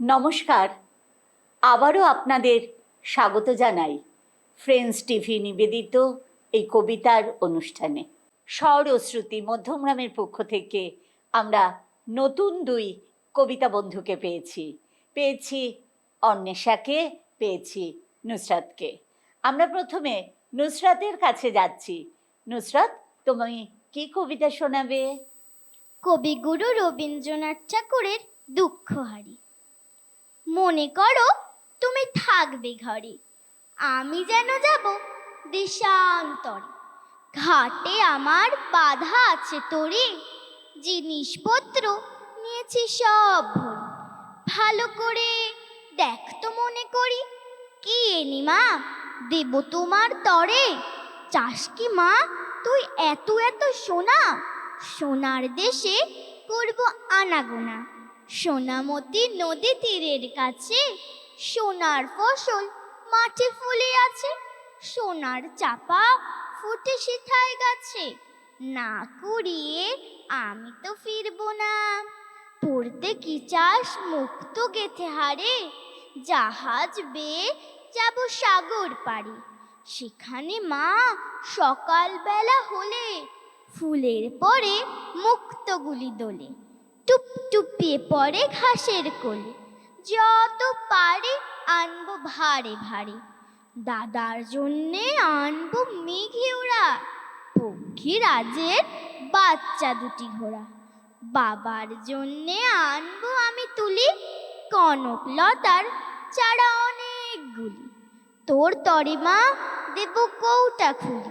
নমস্কার। আবারও আপনাদের স্বাগত জানাই ফ্রেন্ডস টিভি নিবেদিত এই কবিতার অনুষ্ঠানে। স্বর ও শ্রুতি মধ্যমগ্রামের পক্ষ থেকে আমরা নতুন দুই কবিতা বন্ধুকে পেয়েছি। পেয়েছি অন্বেষাকে, পেয়েছি নুসরাতকে। আমরা প্রথমে নুসরাতের কাছে যাচ্ছি। নুসরাত, তুমি কি কবিতা শোনাবে? কবিগুরু রবীন্দ্রনাথ ঠাকুরের দুঃখহারি মনে করো তুমি থাকবে ঘরে। আমি যেন যাব দেশান্তরে। ঘাটে আমার বাধা আছে তোরে। জিনিসপত্র নিয়েছি সব ভরে। ভালো করে দেখ তো মনে করি। কি এনি মা? দেব তোমার তরে। চাস কি মা? তুই এত এত সোনা। সোনার দেশে করব আনাগোনা। সোনামতি নদী তীরের কাছে সোনার ফসল মাঠে ফুলে আছে। সোনার চাপা ফুটে সিথায় গাছে। না কুড়িয়ে আমি তো ফিরবো না। পড়তে কি চাস মুক্ত গেথে হারে জাহাজ বেয়ে যাব সাগর পাড়ে। সেখানে মা সকালবেলা হলে ফুলের পরে মুক্তগুলি দোলে। টুপ টুপিয়ে পড়ে ঘাসের কোলে। যত পারে আনব ভারে ভারে। দাদার জন্যে আনব মেঘে ওরা পক্ষী রাজের বাচ্চা দুটি ঘোড়া। বাবার জন্যে আনব আমি তুলি কনকলতার চারা অনেকগুলি। তোর তরে মা দেব কৌটা খুলি।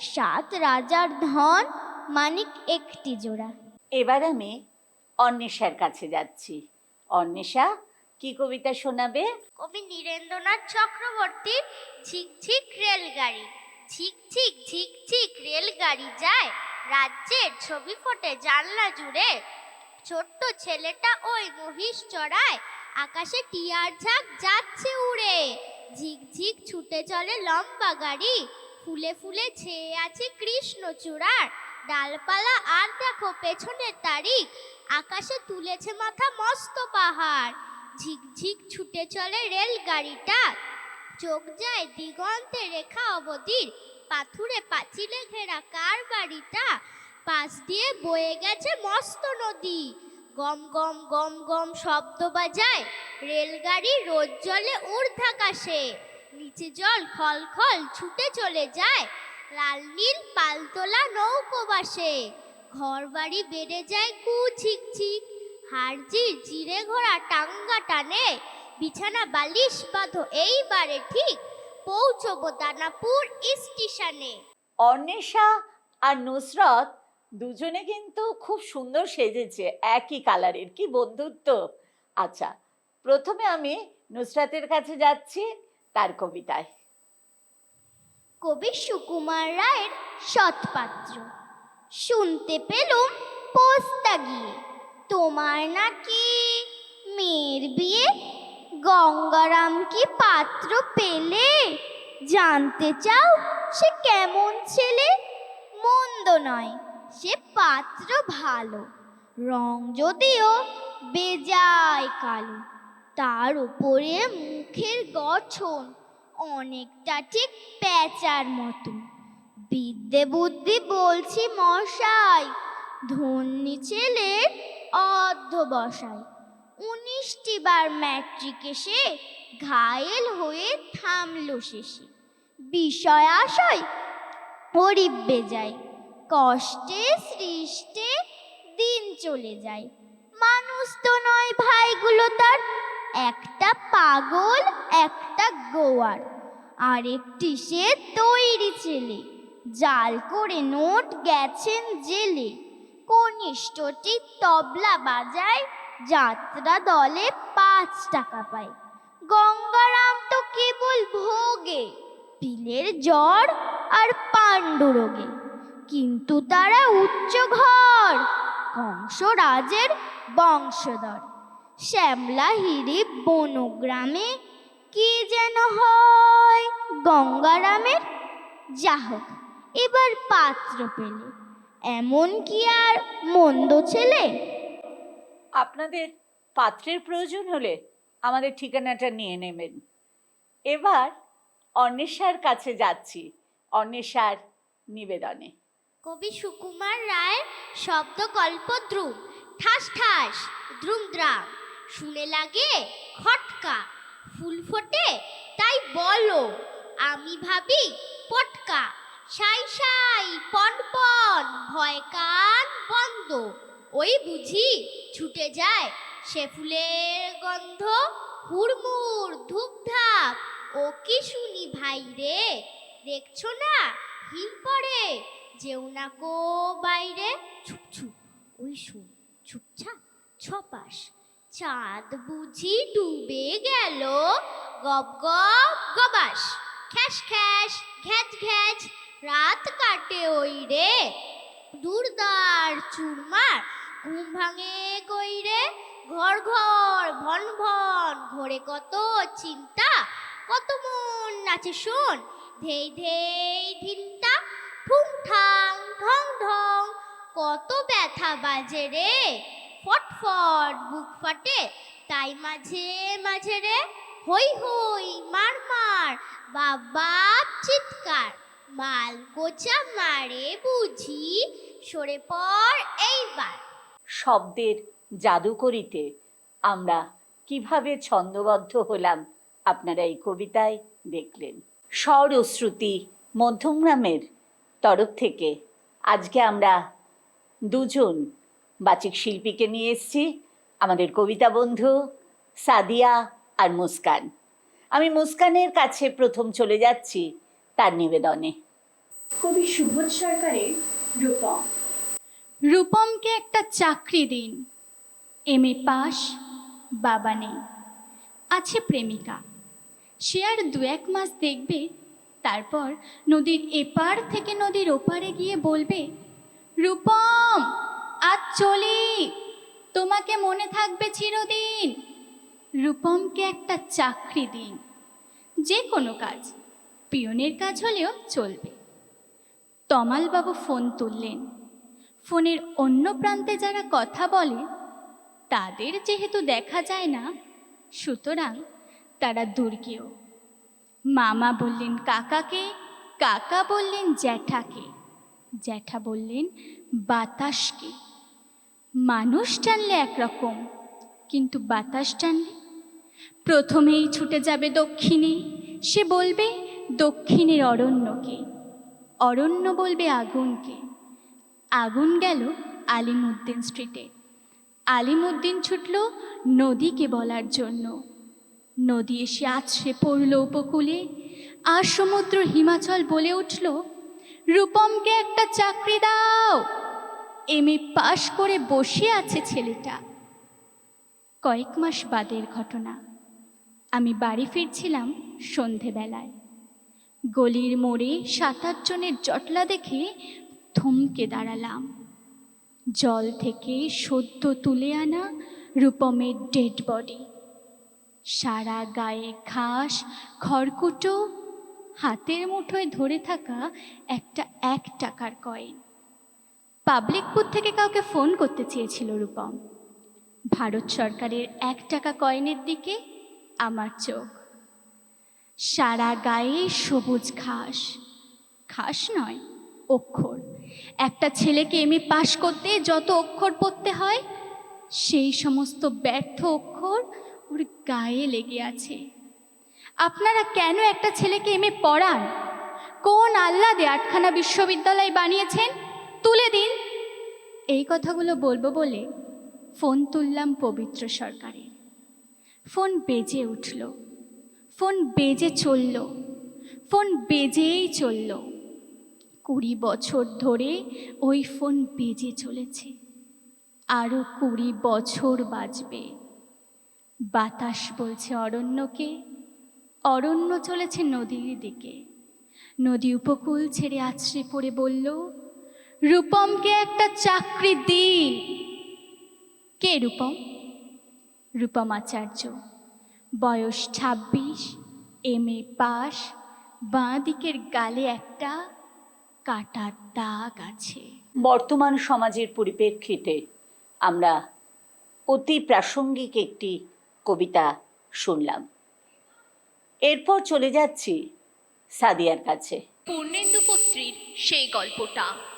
সাত রাজার ধন মানিক একটি জোড়া। এবার আমি অন্বেষার কাছে যাচ্ছি। অন্বেষা, কি কবিতা শোনাবে? কবি নীরেন্দ্রনাথ চক্রবর্তীর ঝিকঝিক রেলগাড়ি। ঝিকঝিক ঝিকঝিক রেলগাড়ি যায়, রাজ্যের ছবি ফোটে জানলা জুড়ে। ছোট্ট ছেলেটা ওই মহিষ চড়ায়, আকাশে টিয়ার ঝাঁক যাচ্ছে উড়ে। ঝিকঝিক ছুটে চলে লম্বা গাড়ি, ফুলে ফুলে ছেয়ে আছে কৃষ্ণচূড়ার ডালপালা আর দেখো পেছনের তারিখ। আকাশে তুলেছে মাথা মস্ত পাহাড়। ঝিকঝিক ছুটে চলে রেলগাড়িটা। চোখ যায় দিগন্তে রেখা অবধির। পাথুরে পাঁচিলে ঘেরা কার বাড়িটা? পাশ দিয়ে বয়ে গেছে মস্ত নদী। গম গম গম গম শব্দ বাজায়। রেলগাড়ি রোদ জলে ঊর্ধ্বাকাশে। নিচে জল খল খল ছুটে চলে যায়। লাল নীল পালতোলা নৌকো বাসে। ঘর বাড়ি বেড়ে যায় কু ঝিকঝিক হাড়জির জিরে ঘোড়া টাঙ্গা টানে। বিছানা বালিশ বাঁধো এইবারে ঠিক। পৌঁছবো দানাপুর স্টেশনে। অন্বেষা আর নুসরত দুজনে কিন্তু খুব সুন্দর সেজেছে, একই কালারের। কি বন্ধুত্ব! আচ্ছা প্রথমে আমি নুসরাতের কাছে যাচ্ছি, তার কবিতায়। কবি সুকুমার রায়ের সৎপাত্র। শুনতে পেলুম পোস্তা গিয়ে। তোমার নাকি মেয়ের বিয়ে? গঙ্গারাম কি পাত্র পেলে? জানতে চাও সে কেমন ছেলে? মন্দ নয়, সে পাত্র ভালো। রং যদিও বেজায় কালো, তার উপরে মুখের গঠন অনেকটা ঠিক প্যাঁচার মতো। বিদ্যে বুদ্ধি বলছি মশাই, ধন্যি ছেলের অর্ধবসায় উনিশটি বার ম্যাট্রিক এসে ঘায়েল হয়ে থামলো শেষে। বিষয় আশয় হরিব্বে যায় কষ্টে সৃষ্টে দিন চলে যায়। মানুষ তো নয় ভাইগুলো তার একটা পাগল, একটা গোয়ার। আরেকটি সে তৈরি ছেলে। জাল করে নোট গেছেন জেলে। কনিষ্ঠটি তবলা বাজায়, যাত্রা দলে পাঁচ টাকা পায়। গঙ্গারাম তো কেবল ভোগে, পিলের জ্বর আর পাণ্ডুরোগে। কিন্তু তারা উচ্চ ঘর, কংসরাজের বংশধর। শ্যামলা হিরি বনগ্রামে কি যেন হয়? গঙ্গারামের যা হোক এবার পাত্র পেলে। এমন কি আর মন্দ ছেলে? আপনাদের পাত্রের প্রয়োজন হলে আমাদের ঠিকানাটা নিয়ে নেবেন। এবার অন্বেষার কাছে যাচ্ছি অন্বেষার নিবেদনে। কবি সুকুমার রায়ের শব্দ গল্প দ্রুম ঠাস ঠাস দ্রুম দ্রাম শুনে লাগে খটকা। ফুল ফোটে, তাই বলো, আমি ভাবি পটকা। সাই সাই, পন পন, ভয় কান বন্ধ। ওই বুঝি ছুটে যায় সে ফুলের গন্ধ। হুড়মুড়, ধূপধাপ, ও কি শুনি ভাই রে? দেখছ না, হিম পড়ে, যেও না কো বাইরে। ছুপ ছুপ, ওই শুন, চুপচাপ, ছপাস। চাঁদ বুঝি ডুবে গেল। গপ গপ গবাস। খ্যাস খ্যাস, ঘ্যাচ ঘ্যাচ, রাত কাটে ওই রে। দুর্দার চুরমার, ঘুম ভাঙে কই রে? ঘর ঘর, ভন ভন, ঘরে কত চিন্তা। কত মন নাচে শোন, ধেই ধেই ধিনতা। ঠুং ঠাং, ঢং ঢং, কত ব্যথা বাজে রে। ফটফট বুক ফাটে। তাই মাঝে মাঝে রে হই হই মার মার বাপ চিৎকার। মাল গোচা মারে বুঝি, সরে পড় এইবার। শব্দের জাদুকরিতে আমরা কীভাবে ছন্দবদ্ধ হলাম, আপনারা এই কবিতায় দেখলেন। স্বর ও শ্রুতি মধ্যমগ্রামের তরফ থেকে আজকে আমরা দুজন বাচিক শিল্পীকে নিয়ে এসছি। আমাদের কবিতা বন্ধু সাদিয়া আর মুস্কান। আমি মুস্কানের কাছে প্রথম চলে যাচ্ছি তার নিবেদনে। কবি সুবোধ সরকারের রূপম। রূপমকে একটা চাকরি দিন। এম এ পাস বাবা নেই। আছে প্রেমিকা। সে আর দু এক মাস দেখবে তারপর নদীর এপার থেকে নদীর ওপারে গিয়ে বলবে রূপম আজ চলি। তোমাকে মনে থাকবে চিরদিন। রূপমকে একটা চাকরি দিন। যে কোনো কাজ, পিয়নের কাজ হলেও চলবে। তমালবাবু ফোন তুললেন। ফোনের অন্য প্রান্তে যারা কথা বলে, তাদের যেহেতু দেখা যায় না, সুতরাং তারা দুর্গেও মামা বললেন, কাকাকে? কাকা বললেন, জ্যাঠাকে। জ্যাঠা বললেন, বাতাসকে। মানুষ টানলে একরকম, কিন্তু বাতাস টানলে? প্রথমেই ছুটে যাবে দক্ষিণে, সে বলবে, দক্ষিণের অরণ্যকে। অরণ্য বলবে, আগুনকে। আগুন গেল আলিমুদ্দিন স্ট্রিটে। আলিমুদ্দিন ছুটল নদীকে বলার জন্য। নদী এসে আছড়ে পড়ল উপকূলে, আর সমুদ্র হিমাচল বলে উঠল, রূপমকে একটা চাকরি দাও। এম এ পাশ করে বসে আছে ছেলেটা। কয়েক মাস বাদের ঘটনা। আমি বাড়ি ফিরছিলাম সন্ধেবেলায়। গলির মোড়ে সাত আটজনের জটলা দেখে থমকে দাঁড়ালাম। জল থেকে সদ্য তুলে আনা রূপমের ডেড বডি। সারা গায়ে ঘাস, খড়কুটো, হাতের মুঠোয় ধরে থাকা একটা এক টাকার কয়েন। পাবলিকপুর থেকে কাউকে ফোন করতে চেয়েছিল রূপম। ভারত সরকারের এক টাকা কয়েনের দিকে আমার চোখ। সারা গায়ে সবুজ ঘাস। ঘাস নয়, অক্ষর। একটা ছেলেকে এমএ পাশ করতে যত অক্ষর পড়তে হয়, সেই সমস্ত ব্যর্থ অক্ষর ওর গায়ে লেগে আছে। আপনারা কেন একটা ছেলেকে এমএ পড়ান? কোন আহ্লাদে আটখানা বিশ্ববিদ্যালয় বানিয়েছেন? তুলে দিন। এই কথাগুলো বলব বলে ফোন তুললাম পবিত্র সরকারের। ফোন বেজে উঠল। ফোন বেজে চলল। ফোন বেজেই চলল। কুড়ি বছর ধরে ওই ফোন বেজে চলেছে। আরও কুড়ি বছর বাজবে বাতাস বলছে অরণ্যকে। অরণ্য চলেছে নদীর দিকে। নদী উপকূল ছেড়ে আছড়ে পড়ে বলল রূপমকে একটা চাকরি দিন। কে রূপম? রূপম আচার্য। বয়স ছাব্বিশ এম এ পাস বাঁ দিকের গালে একটা কাটার দাগ আছে। বর্তমান সমাজের পরিপ্রেক্ষিতে আমরা অতি প্রাসঙ্গিক একটি কবিতা শুনলাম। এরপর চলে যাচ্ছি সাদিয়ার কাছে। পূর্ণেন্দু পত্রীর সেই গল্পটা।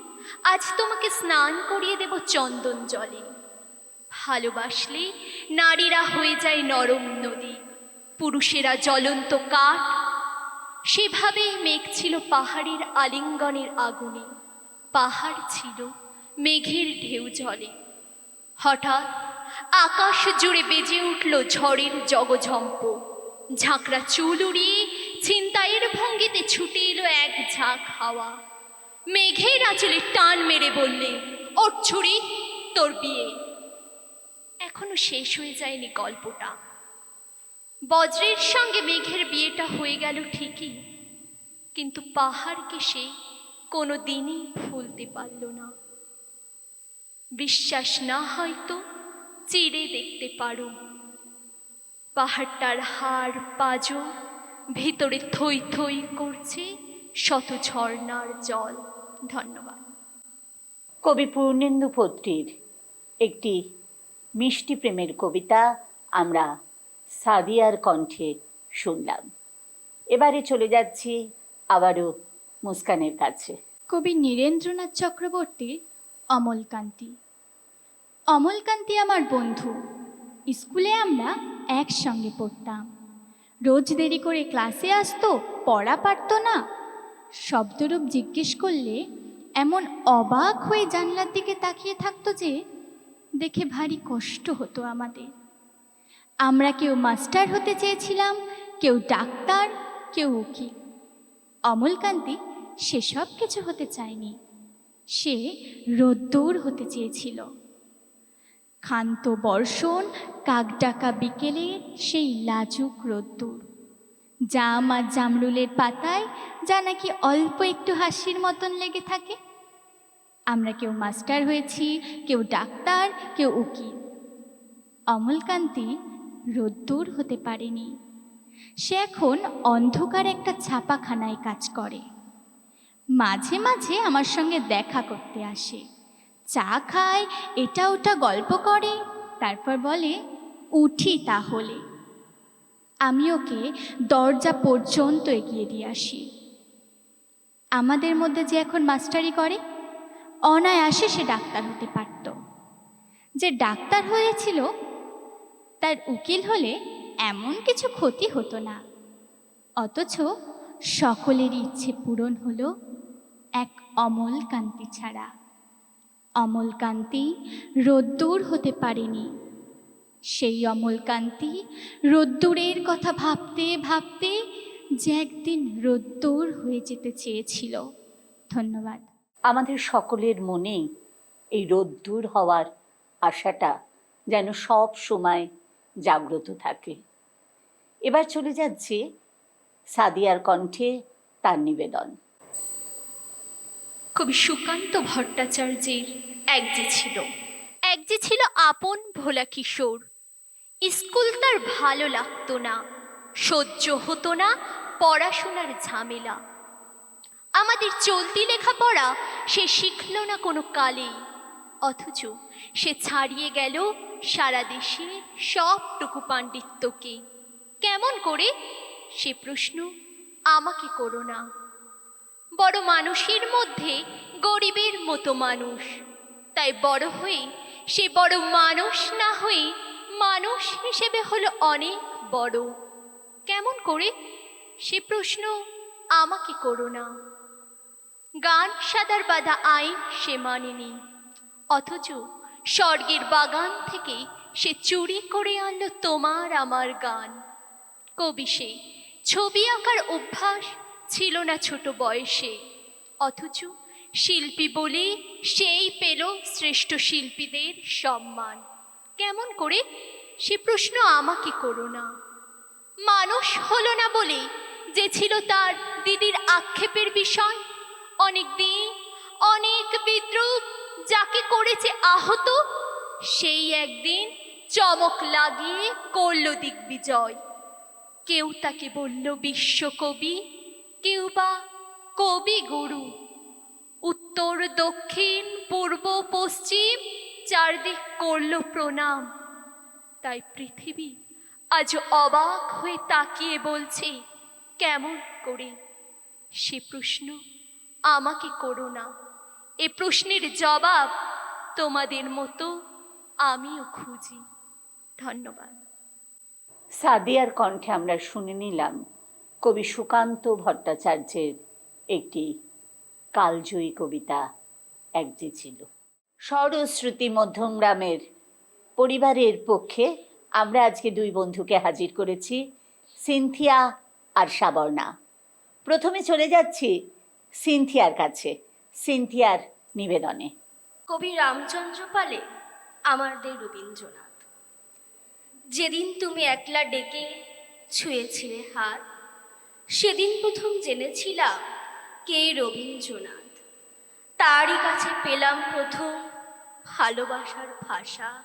আজ তোমাকে স্নান করিয়ে দেব চন্দন জলে। ভালোবাসলে নারীরা হয়ে যায় নরম নদী, পুরুষেরা জ্বলন্ত কাঠ। সেভাবেই মেঘ ছিল পাহাড়ের আলিঙ্গনের আগুনে। পাহাড় ছিল মেঘের ঢেউ জলে। হঠাৎ আকাশ জুড়ে বেজে উঠল ঝড়ের জগঝম্প। ঝাঁকড়া চুল উড়িয়ে ছিনতাইয়ের ভঙ্গিতে ছুটে এলো এক ঝাঁক হাওয়া। মেঘের আঁচলে টান মেরে বললে ওর ছুরি, তোর বিয়ে। এখনও শেষ হয়ে যায়নি গল্পটা। বজ্রের সঙ্গে মেঘের বিয়েটা হয়ে গেল ঠিকই, কিন্তু পাহাড়কে সে কোনো দিনই ভুলতে পারল না। বিশ্বাস না হয়তো চিড়ে দেখতে পারো। পাহাড়টার হাড় পাজো ভিতরে থই থই করছে শত ঝর্ণার জল। ধন্যবাদ। কবি পূর্ণেন্দু পত্রীর একটি মিষ্টি প্রেমের কবিতা আমরা সাদিয়ার কণ্ঠে শুনলাম। এবারে চলে যাচ্ছি আবারও মুস্কানের কাছে। কবি নীরেন্দ্রনাথ চক্রবর্তীর অমলকান্তি। অমলকান্তি আমার বন্ধু স্কুলে আমরা একসঙ্গে পড়তাম। রোজ দেরি করে ক্লাসে আসতো পড়া পারতো না। শব্দরূপ জিজ্ঞেস করলে, এমন অবাক হয়ে জানলার দিকে তাকিয়ে থাকতো যে, দেখে ভারী কষ্ট হতো আমাদের। আমরা কেউ মাস্টার হতে চেয়েছিলাম, কেউ ডাক্তার, কেউ উকিল। অমলকান্তি সেসব কিছু হতে চায়নি। সে রোদ্দুর হতে চেয়েছিল। ক্ষান্ত বর্ষণ, কাকডাকা বিকেলে সেই লাজুক রোদ্দুর। জাম আর জামরুলের পাতায় যা নাকি অল্প একটু হাসির মতন লেগে থাকে। আমরা কেউ মাস্টার হয়েছি, কেউ ডাক্তার, কেউ উকিল। অমলকান্তি রোদ্দুর হতে পারেনি। সে এখন অন্ধকার একটা ছাপাখানায় কাজ করে। মাঝে মাঝে আমার সঙ্গে দেখা করতে আসে। চা খায়, এটা ওটা গল্প করে, তারপর বলে, উঠি তাহলে। আমি ওকে দরজা পর্যন্ত এগিয়ে দিয়ে আসি। আমাদের মধ্যে যে এখন মাস্টারি করে, অনায়াসে সে ডাক্তার হতে পারত। যে ডাক্তার হয়েছিল, তার উকিল হলে এমন কিছু ক্ষতি হতো না। অথচ সকলেরই ইচ্ছে পূরণ হলো এক অমল কান্তি ছাড়া। অমল কান্তি রোদ্দুর হতে পারেনি। সেই অমল কান্তি রোদ্দুরের কথা ভাবতে ভাবতে যে একদিন রোদ্দুর হয়ে যেতে চেয়েছিল। ধন্যবাদ। আমাদের সকলের মনে এই রোদ্দুর হওয়ার আশাটা যেন সব সময় জাগ্রত থাকে। এবার চলে যাচ্ছে সাদিয়ার কণ্ঠে তার নিবেদন। কবি সুকান্ত ভট্টাচার্যের এক যে ছিল। এক যে ছিল আপন ভোলা কিশোর। স্কুল তার ভালো লাগতো না, সহ্য হতো না, পড়াশোনার ঝামেলা। আমাদের চলতি লেখাপড়া সে শিখল না কোনো কালেই অথচ সে ছাড়িয়ে গেল সারা দেশের সবটুকু পাণ্ডিত্যকে। কেমন করে? সে প্রশ্ন, আমাকে করো না। বড় মানুষের মধ্যে গরিবের মতো মানুষ, তাই বড় হয়ে সে বড় মানুষ না হয়ে মানুষ হিসেবে হলো অনেক বড়। কেমন করে? সে প্রশ্ন আমাকে করো না। গান সাদার বাধা আইন সে মানেনি। অথচ স্বর্গের বাগান থেকে সে চুরি করে আনলো তোমার আমার গান। কবি সে, ছবি আঁকার অভ্যাস ছিল না ছোট বয়সে। অথচ শিল্পী বলে সেই পেল শ্রেষ্ঠ শিল্পীদের সম্মান। কেমন করে? সে প্রশ্ন আমাকে করো না। মানুষ হলো না বলে যে ছিল তার দিদির আক্ষেপের বিষয়। অনেক দিন, অনেক বিদ্রুপ যাকে করেছে আহত, সেই একদিন চমক লাগিয়ে করল দিগ্বিজয়। কেউ তাকে বলল বিশ্বকবি কেউ বা কবি গুরু। উত্তর, দক্ষিণ, পূর্ব, পশ্চিম চারদিক করল প্রণাম। তাই পৃথিবী আজ অবাক হয়ে তাকিয়ে বলছে, কেমন করে? সে প্রশ্ন আমাকে করো না। এ প্রশ্নের জবাব তোমাদের মতো আমিও খুঁজি। ধন্যবাদ। সাদিয়ার কণ্ঠে আমরা শুনে নিলাম, কবি সুকান্ত ভট্টাচার্যের একটি কালজয়ী কবিতা এক যে ছিল। স্বরশ্রুতি মধ্যমগ্রামের পরিবারের পক্ষে আমরা আজকে দুই বন্ধুকে হাজির করেছি, সিনথিয়া আর সাবর্ণা। প্রথমে চলে যাচ্ছি সিনথিয়ার কাছে, সিনথিয়ার নিবেদনে। কবি রামচন্দ্র পালে আমার দে রবীন্দ্রনাথ। যেদিন তুমি একলা ডেকে ছুঁয়েছিলে হাত, সেদিন প্রথম জেনেছিলাম কে রবীন্দ্রনাথ। তারই কাছে পেলাম প্রথম ভালোবাসার ভাষা।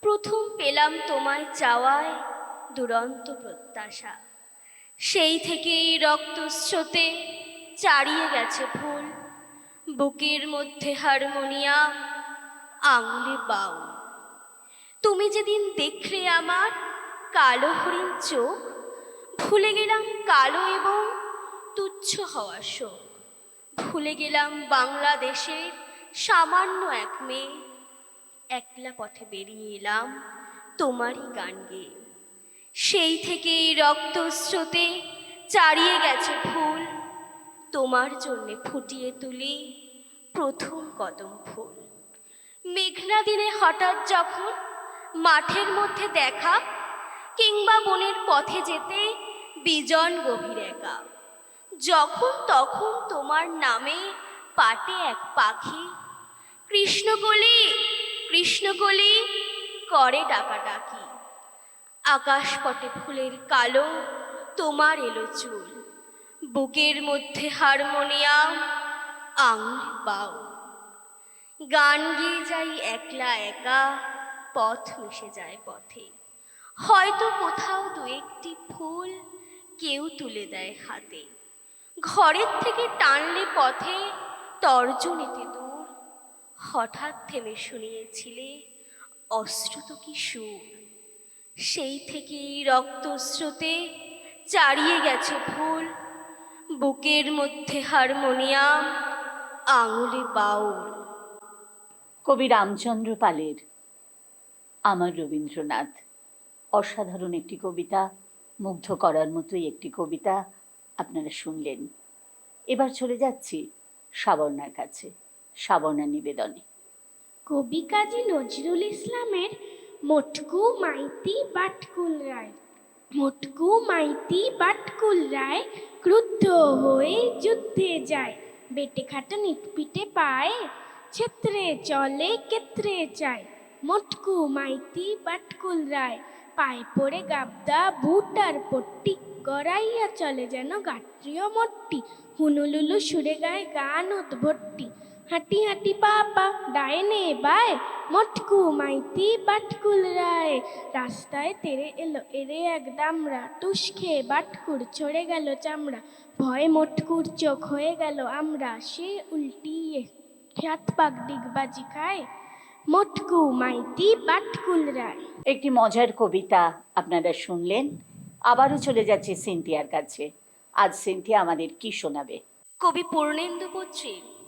প্রথম পেলাম তোমায় চাওয়ায় দুরন্ত প্রত্যাশা। সেই থেকেই রক্তস্রোতে চারিয়ে গেছে ফুল। বুকের মধ্যে হারমোনিয়াম আঙুলে বাউল। তুমি যেদিন দেখলে আমার কালো হরিণ চোখ, ভুলে গেলাম কালো এবং তুচ্ছ হওয়ার শোক। ভুলে গেলাম বাংলাদেশের সামান্য এক মেয়ে। একলা পথে বেরিয়ে এলাম তোমারই গান গেয়ে। সেই থেকেই রক্তস্রোতে চারিয়ে গেছে ফুল। তোমার জন্যে ফুটিয়ে তুলি প্রথম কদম ফুল। মেঘনা দিনে হঠাৎ যখন মাঠের মধ্যে দেখা কিংবা বনের পথে যেতে বিজন গভীর একা। যখন তখন তোমার নামে পাটে এক পাখি কৃষ্ণকলি কৃষ্ণকলি করে ডাকাডাকি। আকাশ পটে ফুলের কালো, তোমার এলো চুল। বুকের মধ্যে হারমোনিয়াম, আঙুল বাউ। গান গেয়ে যাই একলা একা, পথ মিশে যায় পথে। হয়তো কোথাও দু একটি ফুল কেউ তুলে দেয় হাতে। ঘরের থেকে টানলে পথে তর্জনীতে দূর হঠাৎ থেমে শুনিয়েছিলে, অশ্রুত কি সুর? সেই থেকেই রক্তস্রোতে চারিয়ে গেছে ফুল, বুকের মধ্যে হারমোনিয়াম, আঙুলে বাউল। কবি রামচন্দ্র পালের আমার রবীন্দ্রনাথ। অসাধারণ একটি কবিতা, মুগ্ধ করার মতোই একটি কবিতা আপনারা শুনলেন। এবার চলে যাচ্ছি সাবর্ণার কাছে। সাবর্ণা নিবেদনে। কবি কাজী নজরুল ইসলামের মটকু মাইতি বাটকুল রায়। মটকু মাইতি বাটকুল রায় ক্রুদ্ধ হয়ে যুদ্ধে যায়। বেটে খাটো নিটপিটে পায়, ছেত্রে চলে কেত্রে চায়। মটকু মাইতি বাটকুল রায়, পায়ে পড়ে গাবদা বুট আর পট্টি, গড়াইয়া চলে যেন গাত্রীয় মট্টি। হুনুলুলু সুরে গায় গান উদ্ভট্টি। হাঁটি হাঁটি পাপা ডাইনে বায় মটকু মাইতি বাটকুল রায়। রাস্তায় তেরে এলো এরে এক দামড়া টুস খেয়ে বাটকুর ছড়ে গেল চামড়া। ভয় মটকুর চোখ হয়ে গেল আমরা সে উল্টিয়ে খ্যাত পাক ডিগবাজি খায়। মটকু মাইতি বাটকুল রায়। একটি মজার কবিতা আপনারা শুনলেন আবারও চলে যাচ্ছে সিনথিয়ার কাছে। আজ সিনথিয়া আমাদের কি শোনাবে? কবি পূর্ণেন্দু পত্রীর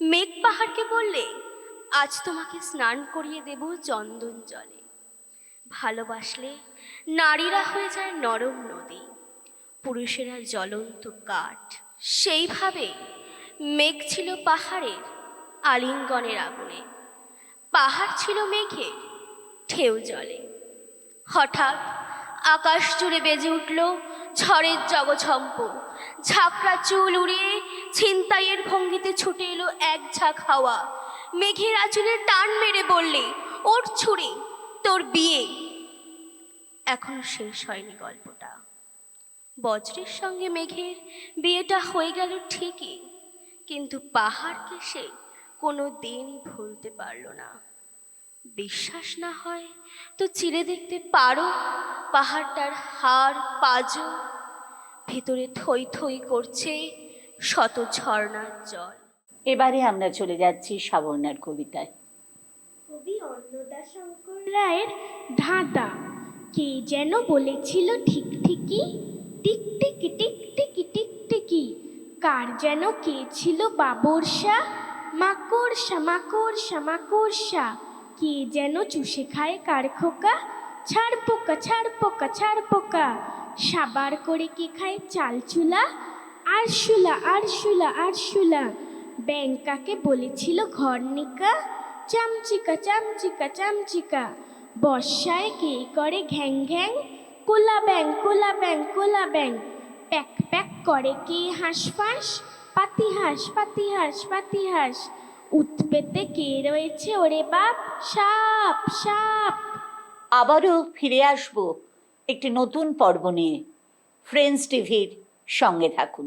মেঘ পাহাড়কে বললে, আজ তোমাকে স্নান করিয়ে দেব চন্দন জলে। ভালোবাসলে নারীরা হয়ে যায় নরম নদী, পুরুষেরা জ্বলন্ত কাঠ। সেইভাবে মেঘ ছিল পাহাড়ের আলিঙ্গনের আগুনে। পাহাড় ছিল মেঘে ঢেউ জলে। হঠাৎ আকাশ জুড়ে বেজে উঠল ঝড়ের জগঝম্প ঝাঁকড়া চুল উড়িয়ে ছিনতাইয়ের ভঙ্গিতে ছুটে এলো এক ঝাঁক হাওয়া। মেঘের আঁচলের টান মেরে বললে ওর ছুরি, তোর বিয়ে। এখনও শেষ হয়নি গল্পটা। বজ্রের সঙ্গে মেঘের বিয়েটা হয়ে গেল ঠিকই, কিন্তু পাহাড়কে সে কোনো দিনই ভুলতে পারল না। বিশ্বাস না হয় তো চিলে দেখতে পারো, পাহাড়টার হাড় পাজো ভেতরে থই থই করছে শত ঝর্ণার জল। এবারে আমরা চলে যাচ্ছি সাবর্ণার কবিতায়। কবি অন্নদাশঙ্কর রায়ের ধাঁধা কে যেন বলেছিল ঠিক ঠিকই টিক টিকি টিক টিকি টিক টিকি কার যেন কে ছিল বাবরসা মাকড়সা মাকড়সা মাকড়সা কে যেন চুষে খায় কার খোকা ছাড় পোকা ছাড় পোকা ছাড় পোকা সাবার করে কে খায়? চাল চুলা। আরশুলা আরশুলা আরশুলা ব্যাংকাকে বলেছিল ঘরনিকা চামচিকা চামচিকা চামচিকা। বর্ষায় কে করে ঘ্যাং ঘ্যাং? কোলা ব্যাং কোলা ব্যাং কোলা ব্যাং। প্যাক প্যাক করে কে হাঁসফাঁস পাতি হাঁস পাতি হাঁস পাতি হাঁস। উৎপেতে কে রয়েছে ওরে বাপ? সাপ সাপ। আবারও ফিরে আসব। একটি নতুন পর্ব নিয়ে ফ্রেন্ডস টিভির সঙ্গে থাকুন।